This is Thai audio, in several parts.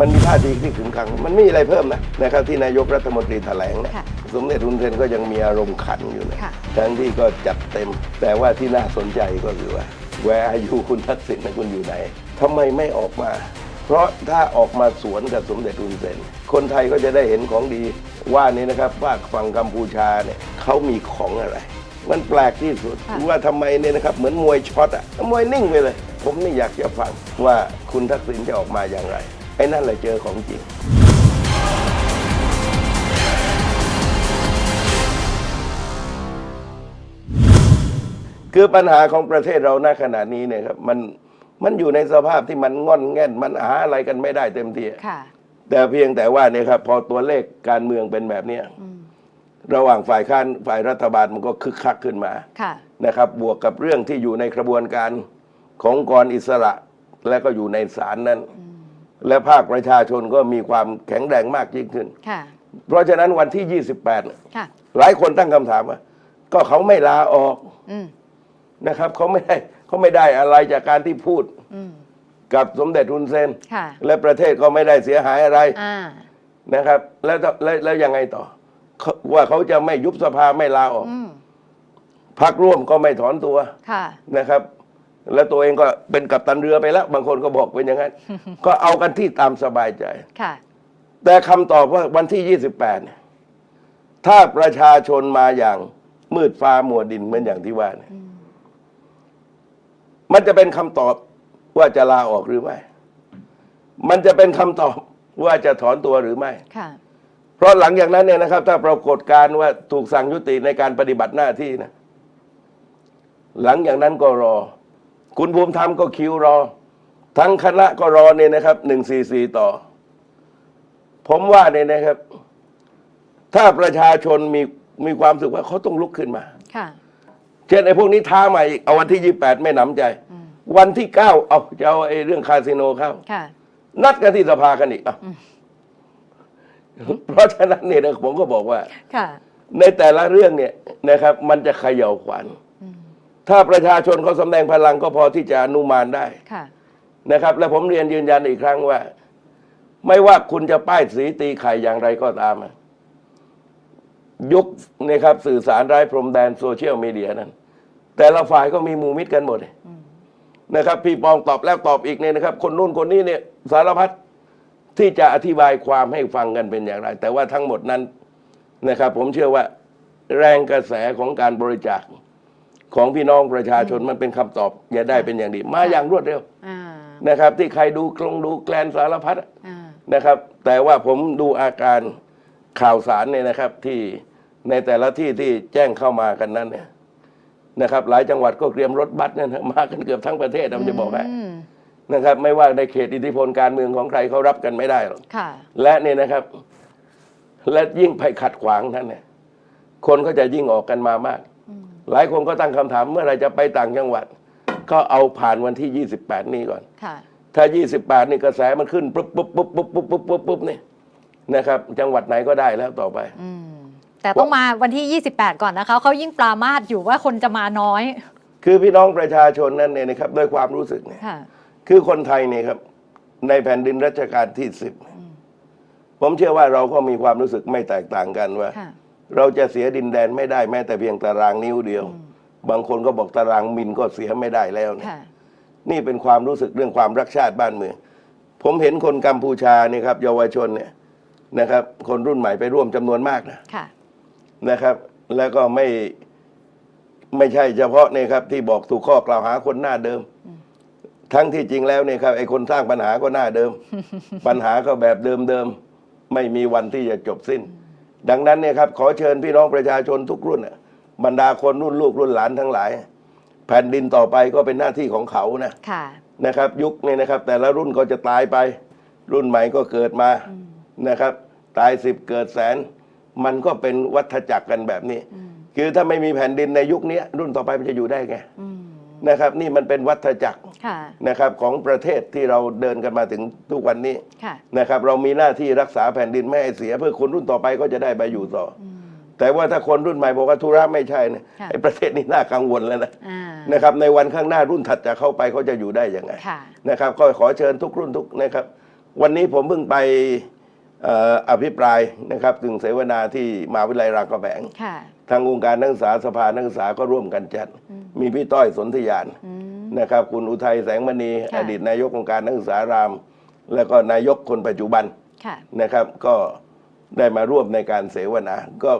มันมีท่าทีที่ขึงขัง มันไม่มีอะไรเพิ่มนะนะครับที่นายกรัฐมนตรีแถลงนะค่ะสมเด็จทุนเซนก็ยังมีอารมณ์ขันอยู่นะค่ะ ทั้งที่ก็จัดเต็ม แต่ว่าที่น่าสนใจก็คือว่าแวร์อายุคุณทักษิณนะคุณอยู่ไหนทำไมไม่ออกมา เพราะถ้าออกมาสวนกับสมเด็จทุนเซน คนไทยก็จะได้เห็นของดีว่านี่นะครับว่าฝั่งกัมพูชาเนี่ยเขามีของอะไร มันแปลกที่สุดค่ะ ว่าทำไมเนี่ยนะครับเหมือนมวยช็อตอะมวยนิ่งไปเลย ผมนี่อยากจะฟังว่าคุณทักษิณจะออกมาอย่างไรไอ้นั่นแหละเจอของจริงคือปัญหาของประเทศเราณขณะนี้เนี่ยครับมันมันอยู่ในสภาพที่มันง่อนแง่น มันหาอะไรกันไม่ได้เต็มที่ค่ะแต่เพียงแต่ว่าเนี่ยครับ พอตัวเลขการเมืองเป็นแบบเนี้ยระหว่างฝ่ายค้านฝ่ายรัฐบาลมันก็คึกคักขึ้นมาค่ะนะครับ บวกกับเรื่องที่อยู่ในกระบวนการขององค์กรอิสระ และก็อยู่ในศาลนั้น และภาคประชาชนก็มีความแข็งแรงมากยิ่งขึ้น ค่ะ เพราะฉะนั้นวันที่ 28น่ะค่ะ หลายคนตั้งคำถามว่าก็เขาไม่ลาออกอืม นะครับเขาไม่ได้เขาไม่ได้อะไรจากการที่พูดอืม กับสมเด็จทุนเซน ค่ะ และประเทศก็ไม่ได้เสียหายอะไร อ่า นะครับ แล้วแล้วแล้วยังไงต่อเขาว่าเขาจะไม่ยุบสภาไม่ลาออกอืม พักร่วมก็ไม่ถอนตัวค่ะ นะครับ แล้วตัวเองก็เป็นกัปตันเรือไปแล้ว บางคนก็บอกเป็นอย่างนั้น ก็เอากันที่ตามสบายใจ ค่ะ แต่คำตอบว่าวันที่ 28เนี่ยถ้าประชาชนมาอย่างมืดฟ้ามัวดินเหมือนอย่างที่ว่าเนี่ยมันจะเป็นคำตอบว่าจะลาออกหรือไม่ มันจะเป็นคำตอบว่าจะถอนตัวหรือไม่ ค่ะ เพราะหลังจากนั้นเนี่ยนะครับ ถ้าปรากฏการณ์ว่าถูกสั่งยุติในการปฏิบัติหน้าที่นะ หลังจากนั้นก็รอ คุณภูมิธรรมก็คิวรอ ทั้งคณะก็รอเนี่ยนะครับหนึ่งสี่สี่ต่อ ผมว่าเนี่ยนะครับ ถ้าประชาชนมีมีความรู้สึกว่าเขาต้องลุกขึ้นมาค่ะเช่นไอ้พวกนี้ท้ามาอีกเอาวันที่ยี่แปดไม่หนำใจ วันที่เก้าเอาจะเอาไอ้เรื่องคาสิโนเข้าค่ะนัดกันที่สภากันอีกอะเพราะฉะนั้นเนี่ยนะผมก็บอกว่าค่ะในแต่ละเรื่องเนี่ยนะครับ มันจะเขย่าขวัญ ถ้าประชาชนเขาสำแดงพลังก็พอที่จะอนุมานได้ค่ะ นะครับ และผมเรียนยืนยันอีกครั้งว่า ไม่ว่าคุณจะป้ายสีตีไข่อย่างไรก็ตามอะยุคนะครับสื่อสารไร้พรมแดนโซเชียลมีเดียนั้น แต่ละฝ่ายก็มีหมูมิตรกันหมดเลยนะครับ พี่ปองตอบแล้วตอบอีกเนี่ยนะครับ คนนู้นคนนี้เนี่ยสารพัดที่จะอธิบายความให้ฟังกันเป็นอย่างไร แต่ว่าทั้งหมดนั้นนะครับ ผมเชื่อว่าแรงกระแสของการบริจาค ของพี่น้องประชาชนมันเป็นคำตอบอย่าได้เป็นอย่างดี มาอย่างรวดเร็วอ่านะครับ ที่ใครดูกลงดูแกลนสารพัดอะอ่านะครับ แต่ว่าผมดูอาการข่าวสารเนี่ยนะครับที่ในแต่ละที่ที่แจ้งเข้ามากันนั้นเนี่ยนะครับ หลายจังหวัดก็เตรียมรถบัสเนี่ยนะมากันเกือบทั้งประเทศนะผมจะบอกให้อืมนะครับ ไม่ว่าในเขตอิทธิพลการเมืองของใครเขารับกันไม่ได้หรอก ค่ะ และเนี่ยนะครับ และยิ่งไปขัดขวางท่านเนี่ยคนก็จะยิ่งออกกันมามาก หลายคนก็ตั้งคำถามเมื่อไหรจะไปต่างจังหวัด ก็เอาผ่านวันที่ 28 นี้ก่อนค่ะถ้า 28 นี่กระแสมันขึ้นปุ๊บปุ๊บปุ๊บปุ๊บปุ๊บปุ๊บปุ๊บปุ๊บนี่นะครับ จังหวัดไหนก็ได้แล้วต่อไปอืมแต่ต้องมาวันที่ 28 ก่อนนะคะเขายิ่งปรามาสอยู่ว่าคนจะมาน้อย คือพี่น้องประชาชนนั้นเนี่ยนะครับด้วยความรู้สึกเนี่ยค่ะคือคนไทยเนี่ยครับ ในแผ่นดินรัชกาลที่สิบผมเชื่อว่าเราก็มีความรู้สึกไม่แตกต่างกันว่าค่ะ เราจะเสียดินแดนไม่ได้แม้แต่เพียงตารางนิ้วเดียว บางคนก็บอกตารางมิลก็เสียไม่ได้แล้วเนี่ยค่ะ นี่เป็นความรู้สึกเรื่องความรักชาติบ้านเมือง ผมเห็นคนกัมพูชาเนี่ยครับเยาวชนเนี่ยนะครับ คนรุ่นใหม่ไปร่วมจำนวนมากนะ ค่ะ นะครับแล้วก็ไม่ไม่ใช่เฉพาะเนี่ยครับที่บอกถูกข้อกล่าวหาคนหน้าเดิม ทั้งที่จริงแล้วเนี่ยครับไอ้คนสร้างปัญหาก็หน้าเดิม ปัญหาก็แบบเดิมๆไม่มีวันที่จะจบสิ้น ดังนั้นเนี่ยครับขอเชิญพี่น้องประชาชนทุกรุ่นน่ะบรรดาคนรุ่นลูกรุ่นหลานทั้งหลาย แผ่นดินต่อไปก็เป็นหน้าที่ของเขานะค่ะนะครับ ยุคนี้นะครับ แต่ละรุ่นก็จะตายไป รุ่นใหม่ก็เกิดมานะครับ ตายสิบเกิดแสน มันก็เป็นวัฏจักรกันแบบนี้ คือถ้าไม่มีแผ่นดินในยุคนี้รุ่นต่อไปมันจะอยู่ได้ไงอืม นะครับนี่มันเป็นวัฏจักรค่ะ นะครับของประเทศที่เราเดินกันมาถึงทุกวันนี้ค่ะ นะครับเรามีหน้าที่รักษาแผ่นดินไม่ให้เสีย เพื่อคนรุ่นต่อไปก็จะได้ไปอยู่ต่ออแต่ว่าถ้าคนรุ่นใหม่บอกว่าธุระไม่ใช่เนี่ยค่ะ ไอ้ประเทศนี้น่ากังวลแล้วนะอ่า นะครับในวันข้างหน้ารุ่นถัดจากเข้าไปเขาจะอยู่ได้ยังไง ค่ะ นะครับก็ขอเชิญทุกรุ่นทุกนะครับ วันนี้ผมเพิ่งไปเอ่ออภิปรายนะครับถึงเสวนาที่มหาวิทยาลัยรามคำแหง ค่ะ ทางองค์การนักศึกษาสภานักศึกษาก็ร่วมกันจัดอืมมีพี่ต้อยสนธยานอืมนะครับคุณอุทัยแสงมณีค่ะอดีตนายกองค์การนักศึกษาราม แล้วก็นายกคนปัจจุบันค่ะนะครับ ก็ได้มาร่วมในการเสวนา ก็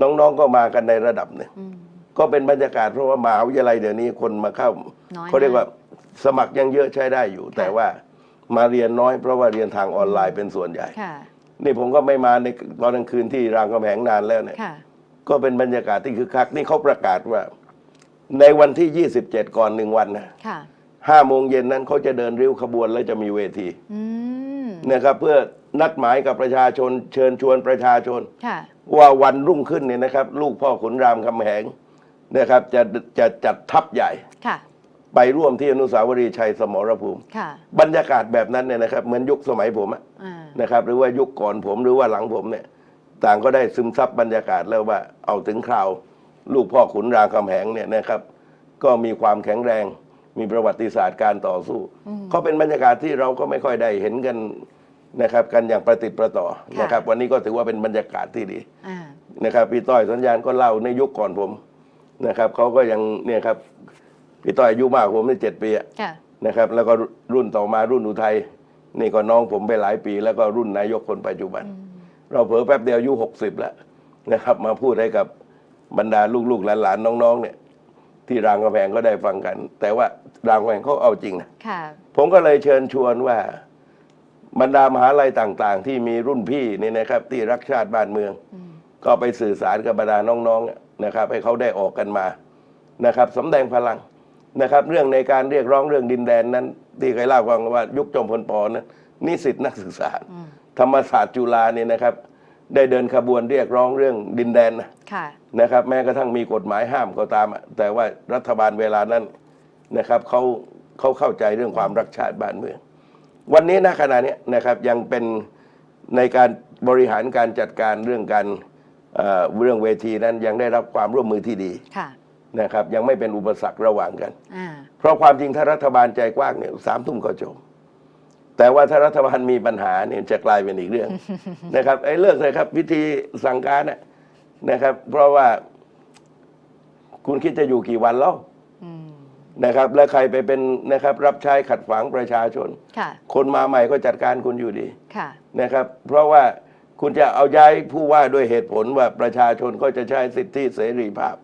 น้องๆก็มากันในระดับหนึ่งอืมก็เป็นบรรยากาศเพราะว่ามหาวิทยาลัยเดี๋ยวนี้คนมาเข้าน้อยเขาเรียกว่าสมัครยังเยอะใช้ได้อยู่ แต่ว่ามาเรียนน้อยเพราะว่าเรียนทางออนไลน์เป็นส่วนใหญ่ค่ะนี่ผมก็ไม่มาในตอนกลางคืนที่รามคำแหงนานแล้วเนี่ยค่ะ ก็เป็นบรรยากาศที่คึกคักนี่เขาประกาศว่า ในวันที่ 27 ก่อนหนึ่งวันนะค่ะห้าโมงเย็นนั้นเขาจะเดินริ้วขบวนแล้วจะมีเวทีอืมนะครับ เพื่อนัดหมายกับประชาชน เชิญชวนประชาชน ค่ะ ว่าวันรุ่งขึ้นเนี่ยนะครับ ลูกพ่อขุนรามคำแหงนะครับ จะจะจัดทัพใหญ่ ค่ะ ไปร่วมที่อนุสาวรีย์ชัยสมรภูมิ ค่ะบรรยากาศแบบนั้นเนี่ยนะครับเหมือนยุคสมัยผมอะอ่านะครับ หรือว่ายุคก่อนผมหรือว่าหลังผมเนี่ย ต่างก็ได้ซึมซับบรรยากาศแล้วว่าเอาถึงคราว ลูกพ่อขุนรามคำแหงเนี่ยนะครับ ก็มีความแข็งแรง มีประวัติศาสตร์การต่อสู้เขาเป็นบรรยากาศที่เราก็ไม่ค่อยได้เห็นกันนะครับ กันอย่างประติดประต่อนะครับ วันนี้ก็ถือว่าเป็นบรรยากาศที่ดีอ่านะครับพี่ต้อยสัญญาณก็เล่าในยุคก่อนผมนะครับเขาก็ยังเนี่ยครับพี่ต้อยอายุมากกว่าผมนี่เจ็ดปีอะค่ะนะครับ แล้วก็รุ่นต่อมารุ่นอุทัยนี่ก็น้องผมไปหลายปี แล้วก็รุ่นนายกคนปัจจุบัน เราเผลอแป๊บเดียวอายุหกสิบแล้วนะครับ มาพูดให้กับบรรดาลูกๆหลานๆน้องๆเนี่ย ที่รามกำแพงก็ได้ฟังกัน แต่ว่ารามกำแพงเขาเอาจริงนะค่ะผมก็เลยเชิญชวนว่า บรรดามหาลัยต่าง ๆ ที่มีรุ่นพี่นี่นะครับ ที่รักชาติบ้านเมืองอืมก็ไปสื่อสารกับบรรดาน้องๆนะครับ ให้เขาได้ออกกันมานะครับสำแดงพลังนะครับ เรื่องในการเรียกร้องเรื่องดินแดนนั้นที่เคยเล่ากันว่ายุคจอมพลปอนั้นนิสิตนักศึกษาอืม ธรรมศาสตร์จุฬาเนี่ยนะครับ ได้เดินขบวนเรียกร้องเรื่องดินแดนนะค่ะ นะครับ แม้กระทั่งมีกฎหมายห้ามก็ตามอะแต่ว่ารัฐบาลเวลานั้นนะครับเขาเขาเข้าใจเรื่องความรักชาติบ้านเมือง วันนี้ณขณะเนี้ยนะครับยังเป็นในการบริหารการจัดการเรื่องการเอ่อเรื่องเวทีนั้นยังได้รับความร่วมมือที่ดีค่ะ นะครับ ยังไม่เป็นอุปสรรคระหว่างกัน อ่า เพราะความจริงถ้ารัฐบาลใจกว้างเนี่ยสามทุ่มก็จบ แต่ว่าถ้ารัฐบาลมีปัญหาเนี่ยจะกลายเป็นอีกเรื่องนะครับไอ้เลิกเลยครับ วิธีสั่งการน่ะนะครับ เพราะว่าคุณคิดจะอยู่กี่วันแล้วอืมนะครับ แล้วใครไปเป็นนะครับ รับใช้ขัดขวางประชาชนค่ะคนมาใหม่ก็จัดการคุณอยู่ดีค่ะนะครับ เพราะว่าคุณจะเอาย้ายผู้ว่าด้วยเหตุผลว่าประชาชนก็จะใช้สิทธิเสรีภาพ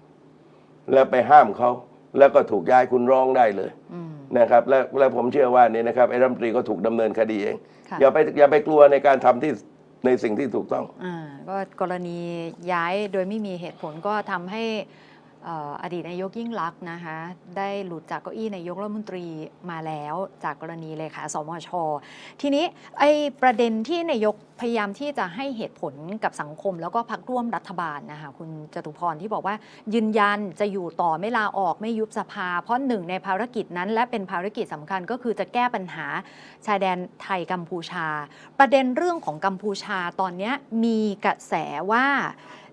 แล้วไปห้ามเขาแล้วก็ถูกย้ายคุณร้องได้เลยอืม นะครับและและผมเชื่อว่านี่นะครับไอ้รัฐมนตรีก็ถูกดำเนินคดีเอง ค่ะอย่าไปอย่าไปกลัวในการทำที่ในสิ่งที่ถูกต้อง อ่าก็กรณีย้ายโดยไม่มีเหตุผลก็ทำให้เอ่ออดีตนายกยิ่งลักษณ์นะคะ ได้หลุดจากเก้าอี้นายกรัฐมนตรีมาแล้วจากกรณีเลยค่ะสมช ทีนี้ไอ้ประเด็นที่นายกพยายามที่จะให้เหตุผลกับสังคม แล้วก็พักร่วมรัฐบาลนะคะคุณจตุพรที่บอกว่า ยืนยันจะอยู่ต่อไม่ลาออกไม่ยุบสภา เพราะหนึ่งในภารกิจนั้น และเป็นภารกิจสำคัญก็คือจะแก้ปัญหาชายแดนไทยกัมพูชา ประเด็นเรื่องของกัมพูชาตอนนี้มีกระแสว่า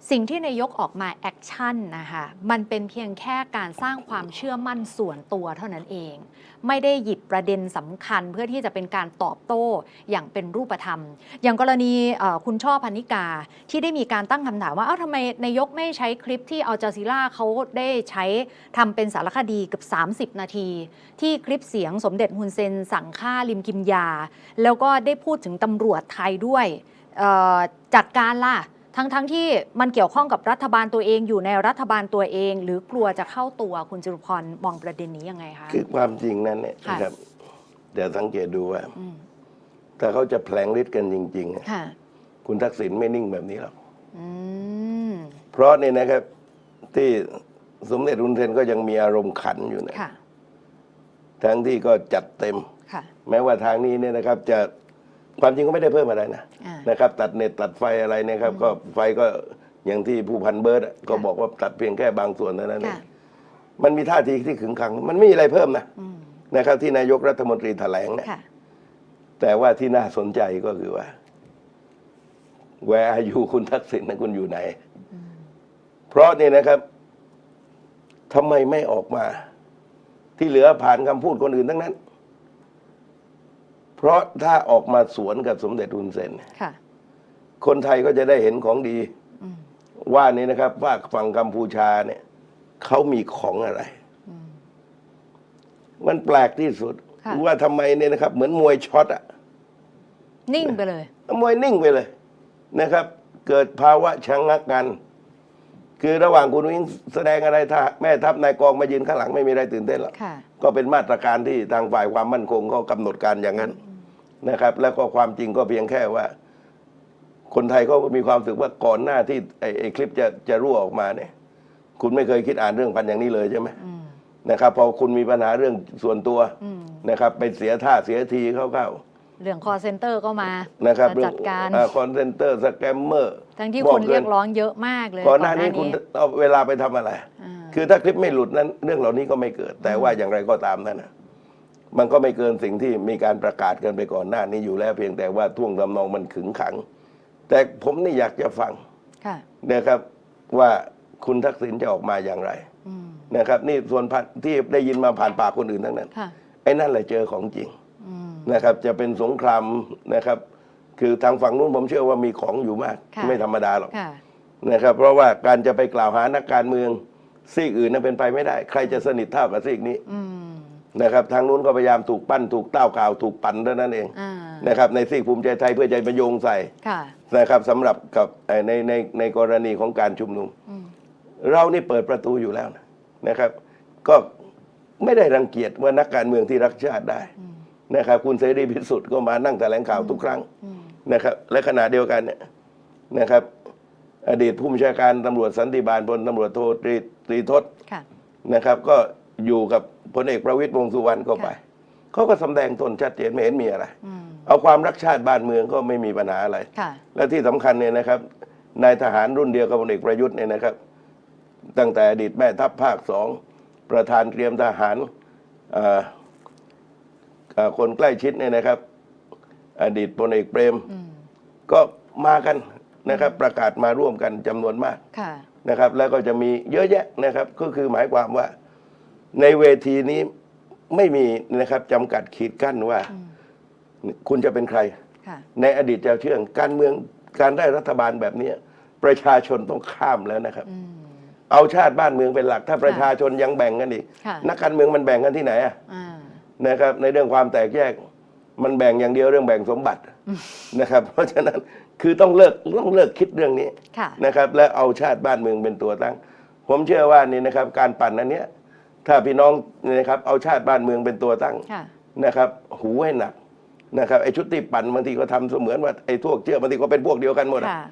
สิ่งที่นายกออกมาแอคชั่นนะคะมันเป็นเพียงแค่การสร้างความเชื่อมั่นส่วนตัวเท่านั้นเอง ไม่ได้หยิบประเด็นสำคัญ เพื่อที่จะเป็นการตอบโต้อย่างเป็นรูปธรรม อย่างกรณีคุณช่อพันิกาที่ได้มีการตั้งคำถามว่าเอ้าทำไมนายกไม่ใช้คลิปที่อัลจาซีล่าเขาได้ใช้ทำเป็นสารคดีเกือบ 30 นาที ที่คลิปเสียงสมเด็จฮุนเซน สั่งฆ่าลิมกิมยา แล้วก็ได้พูดถึงตำรวจไทยด้วยจัดการล่ะ ทั้งๆทที่มันเกี่ยวข้องกับรัฐบาลตัวเองอยู่ในรัฐบาลตัวเอง หรือกลัวจะเข้าตัวคุณจรุพรมองประเด็นนี้ยังไงคะ คือความจริงนั้นเนี่ยค่ะ นะครับเดี๋ยวสังเกตดูว่า อืมถ้าเขาจะแผลงฤทธิ์กันจริงๆอะค่ะ คุณทักษิณไม่นิ่งแบบนี้หรอก อืม เพราะนี่นะครับที่สมเด็จรุนเซนก็ยังมีอารมณ์ขันอยู่นะค่ะ ทั้งที่ก็จัดเต็ม ค่ะ แม้ว่าทางนี้เนี่ยนะครับ จะ ความจริงก็ไม่ได้เพิ่มอะไรนะอ่านะครับ ตัดเน็ตตัดไฟอะไรเนะครับ ก็ไฟก็อย่างที่ผู้พันเบิร์ดอะก็บอกว่าตัดเพียงแค่บางส่วนเท่านั้นเอค่ะ งมันมีท่าทีที่ขึงขัง มันไม่มีอะไรเพิ่มนะอืมนะครับ ที่นายกรัฐมนตรีแถลงเนี่ย ค่ะ แต่ว่าที่น่าสนใจก็คือว่า where are you คุณทักษิณนะคุณอยู่ไหน เพราะนี่นะครับทำไมไม่ออกมา ที่เหลือผ่านคำพูดคนอื่นทั้งนั้น เพราะถ้าออกมาสวนกับสมเด็จอุนเซนค่ะ คนไทยก็จะได้เห็นของดีอืมว่านี้นะครับว่าฝั่งกัมพูชาเนี่ยเขามีของอะไรอืมมันแปลกที่สุดค่ะว่าทำไมเนี่ยนะครับ เหมือนมวยช็อตอะนิ่งไปเลย มวยนิ่งไปเลยนะครับ เกิดภาวะชะงักกัน คือระหว่างคุณวิ่งแสดงอะไรถ้าแม่ทัพนายกองมายืนข้างหลังไม่มีอะไรตื่นเต้นหรอกค่ะก็เป็นมาตรการที่ทางฝ่ายความมั่นคงก็กำหนดการอย่างนั้น นะครับ แล้วก็ความจริงก็เพียงแค่ว่า คนไทยเขาก็มีความรู้สึกว่าก่อนหน้าที่ไอ้ไอ้คลิปจะจะรั่วออกมาเนี่ย คุณไม่เคยคิดอ่านเรื่องพันอย่างนี้เลยใช่ไหมอืมนะครับพอคุณมีปัญหาเรื่องส่วนตัวอืมนะครับ ไปเสียท่าเสียทีเข้าเรื่อง call center ก็มาๆนะครับจะจัดการคอนเซนเตอร์สแกมเมอร์ทั้งที่คนเรียกร้องเยอะมากเลยก่อนหน้านี้คุณเอาเวลาไปทำอะไรอ่าคือถ้าคลิปไม่หลุดนั้น เรื่องเหล่านี้ก็ไม่เกิด แต่ว่าอย่างไรก็ตามนั่นนะ มันก็ไม่เกินสิ่งที่มีการประกาศกันไปก่อนหน้านี้อยู่แล้วเพียงแต่ว่าท่วงทำนองมันขึงขัง แต่ผมนี่อยากจะฟังค่ะนะครับว่าคุณทักษิณจะออกมาอย่างไรอืมนะครับ นี่ส่วนที่ได้ยินมาผ่านปากคนอื่นทั้งนั้นค่ะไอ้นั่นแหละเจอของจริงอืมนะครับ จะเป็นสงครามนะครับ คือทางฝั่งนู้นผมเชื่อว่ามีของอยู่มากค่ะไม่ธรรมดาหรอกค่ะนะครับ เพราะว่าการจะไปกล่าวหานักการเมืองซีกอื่นนั้นเป็นไปไม่ได้ ใครจะสนิทเท่ากับซีกนี้อืม นะครับทางนู้นก็พยายามถูกปั้นถูกเต้ากล่าวถูกปั่นเท่านั้นเองอ่านะครับในซีกภูมิใจไทยเพื่อใจประโยงใส่ค่ะนะครับสำหรับกับเอ่อในในในกรณีของการชุมนุม อืมเรานี่เปิดประตูอยู่แล้วนะนะครับ ก็ไม่ได้รังเกียจว่านักการเมืองที่รักชาติได้อืมนะครับ คุณเสรีพิสุทธิ์ก็มานั่งแถลงข่าวทุกครั้งอืมนะครับ และขณะเดียวกันเนี่ยนะครับ อดีตผู้บัญชาการตำรวจสันติบาลพลตำรวจโทตรีตรีทศ ค่ะนะครับ ก็ อยู่กับพลเอกประวิตยวงษ์สุวรรณก็ไปค่ะเขาก็สำแดงตนชัดเจนไม่เห็นมีอะไร อืมเอาความรักชาติบ้านเมืองก็ไม่มีปัญหาอะไร ค่ะ และที่สำคัญเนี่ยนะครับนายทหารรุ่นเดียวกับพลเอกประยุทธ์เนี่ยนะครับ ตั้งแต่อดีตแม่ทัพภาคสองประธานเตรียมทหารเอ่อเอ่อคนใกล้ชิดเนี่ยนะครับ อดีตพลเอกเปรม อืมก็มากันนะครับ ประกาศมาร่วมกันจำนวนมากค่ะ นะครับ แล้วก็จะมีเยอะแยะนะครับ ก็คือหมายความว่า ในเวทีนี้ไม่มีนะครับจำกัดขีดกั้นว่าอืมคุณจะเป็นใคร ค่ะ ในอดีตเจ้าเชื่องการเมืองการได้รัฐบาลแบบเนี้ยประชาชนต้องข้ามแล้วนะครับ อืม เอาชาติบ้านเมืองเป็นหลัก ถ้าประชาชนยังแบ่งกันอีกค่ะ นักการเมืองมันแบ่งกันที่ไหนอะ อ่า นะครับในเรื่องความแตกแยกมันแบ่งอย่างเดียวเรื่องแบ่งสมบัตินะครับ เพราะฉะนั้นคือต้องเลิกต้องเลิกคิดเรื่องนี้ค่ะ นะครับ และเอาชาติบ้านเมืองเป็นตัวตั้ง ผมเชื่อว่านี่นะครับ การปั่นอันเนี้ย ถ้าพี่น้องนี่นะครับเอาชาติบ้านเมืองเป็นตัวตั้งค่ะนะครับ หูให้หนักนะครับไอ้ชุดที่ปั่นบางทีก็ทำเสมือนว่าไอ้พวกเชื่อบางทีก็เป็นพวกเดียวกันหมดอะค่ะ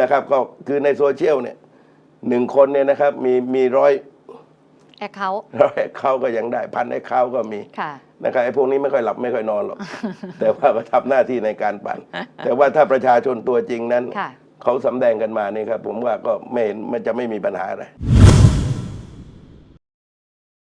นะครับ ก็คือในโซเชียลเนี่ยหนึ่งคนเนี่ยนะครับมีมีร้อยแอคเคาท์ร้อยเขาก็ยังได้พันไอ้เขาก็มีค่ะ นะครับไอ้พวกนี้ไม่ค่อยหลับไม่ค่อยนอนหรอก แต่ว่าก็ทำหน้าที่ในการปั่น แต่ว่าถ้าประชาชนตัวจริงนั้น ค่ะ เขาสำแดงกันมานี่ครับผมว่าก็ไม่เห็นมันจะไม่มีปัญหาอะไร